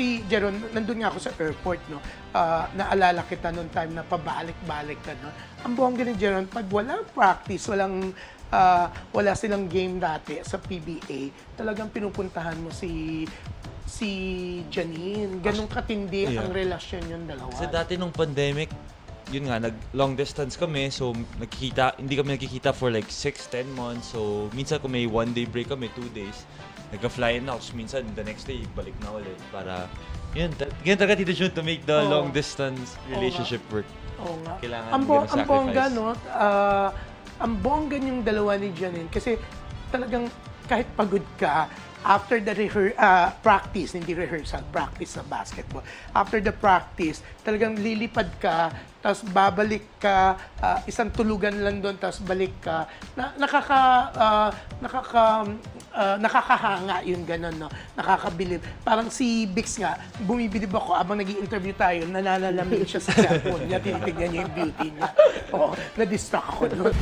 Kasi, Jeron, nandun nga ako sa airport, no? Ah, naalala kita noong time na pabalik-balik ka, no? Ang bongga ni Jeron, pag walang practice, walang ah, wala silang game dati sa PBA, talagang pinupuntahan mo si si Janine. Ganong katindi Yeah. ang relasyon yung dalawa. Kasi dati nung pandemic, yun nga, nag long distance kami. So, nagkikita, hindi kami nagkikita for like 6, 10 months. So, minsan kung may one day break kami, two days, nagka-fly in ako. So, minsan, the next day, balik na ulit. Para, yun, ganyan talaga Tito Jun to make the Oo. long distance relationship work. Oo nga. Kailangan ang, bo- ganun ang bongga, sacrifice. no? ah, ang bongga yung dalawa ni Janine kasi talagang kahit pagod ka, after the rehear- ah, practice, hindi rehearsal, practice sa basketball. After the practice, talagang lilipad ka, tapos babalik ka, ah, isang tulugan lang doon, tapos balik ka. Na, nakaka, ah, nakaka, ah, nakakahanga yung gano'n, no? Nakakabilib. Parang si Bix nga, bumibilib ako abang nag interview tayo, nananalamin siya sa cellphone niya, tinitignan niya yung beauty niya. Oo, na-distract ako doon.